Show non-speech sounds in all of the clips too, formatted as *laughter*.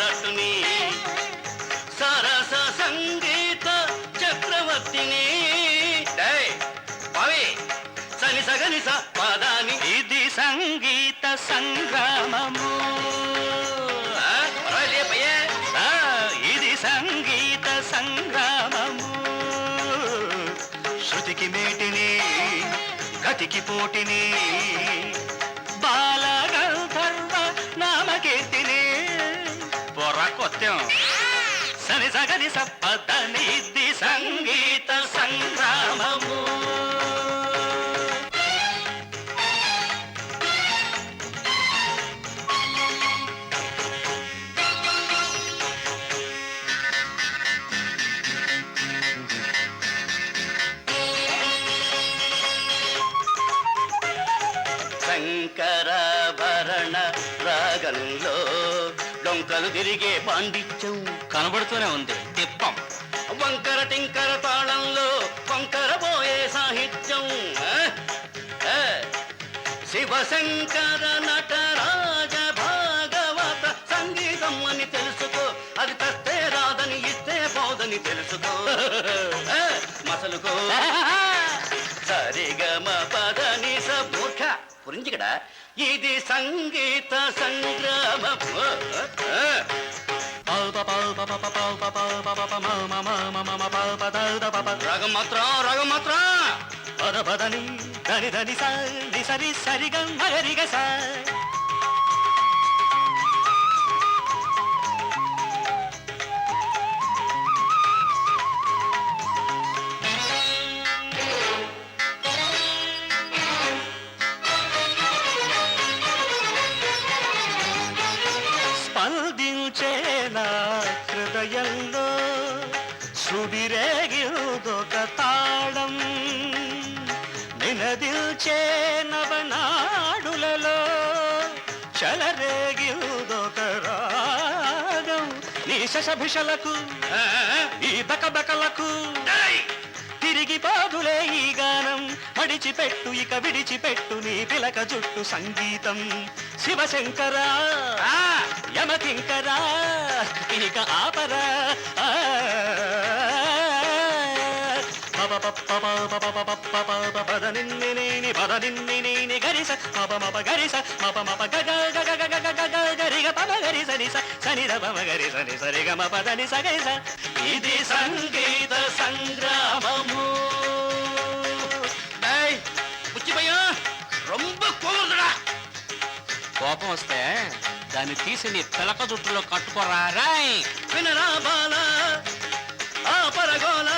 రసుని సరస సంగీత చక్రవర్తిని. పవి సని సగని పదాని. ఇది సంగీత సంగ్రామము. ఇది సంగీత సంగ్రామము. శృతికి మేటిని గతికి పోటిని. పొర సని సగని సప్పదని ఇది సంగీత సంగ్రామము. శంకరాభరణ రాగంలో డొంకలు తిరిగే పాండిత్యం కనబడుతూనే ఉంది. తిప్పం. వంకర టింకర తాళంలో వంకర పోయే సాహిత్యం. శివశంకర నటరాజ భాగవత సంగీతం అని తెలుసుకో. అది తెస్తే రాదని ఇస్తే పోదని తెలుసుకో. మసలుకో. *laughs* సరిగమ புரிஞ்சுக்கடா. இது சங்கீத சங்கிராம. ரகம் மாத்திரம் ரகம் மாத்திரம் பத பதனி தனி தனி சரி சரி சரி கங்கரிக சார் ಹೃದಯಲ್ಲೋ ಸುಡಿರೇಗಿರುವುದೊಕ ತಾಳಂ ನಿನದಿಲ್ಚೇ ನವನಾಡುలలో చలరేగిదొక రాగం. నీ శశభిషలకు ఈ దకబకలకు మడిచిపెట్టు ఇక విడిచిపెట్టు నీ పిలక జుట్టు సంగీతం. శివశంకరా యమకింకరా ఇక ఆపరా. ఆ. పప పప పప పప పప పప పద నిన్ని నీని పద నిన్ని నీని గరిస మప మప గరిస మప మప గగ గగ గగ గగ గగ గరిగ పమ గరి సని స సని ద పమ గరి సని సరి గ మప దని స గరి స ఇది సంగీత సంగ్రామము. కోపం వస్తే దాన్ని తీసి నీ పిలక జుట్టులో కట్టుకోరా రాయ్. వినరా బాల ఆ పరగోల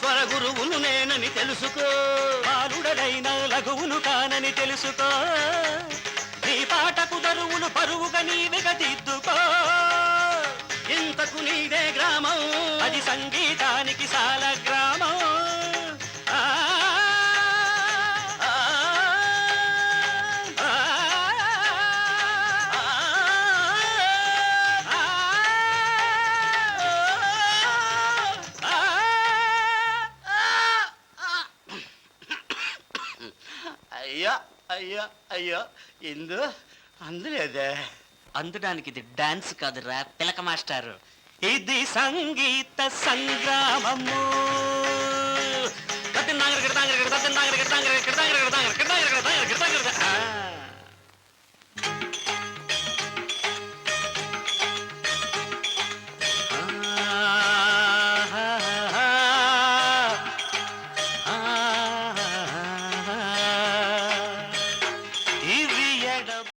స్వర గురువును నేనని తెలుసుకో. బాలుడైన లఘువును కానని తెలుసుకో. నీ పాటకు దరువులు పరువుగా నీవిగా దిద్దుకో ఇంతకు నీదే గ్రామం అది సంగీత. అయ్యా అయ్యా అయ్యా ఇందు అందులేదే అందడానికి ఇది డాన్స్ కాదురా పిలక మాస్టారు ఇది సంగీత సంగ్రామము కత్తిన దాంగర గిడదాంగర గిడదాంగర గిడదాంగర గిడదాంగర గిడదాంగర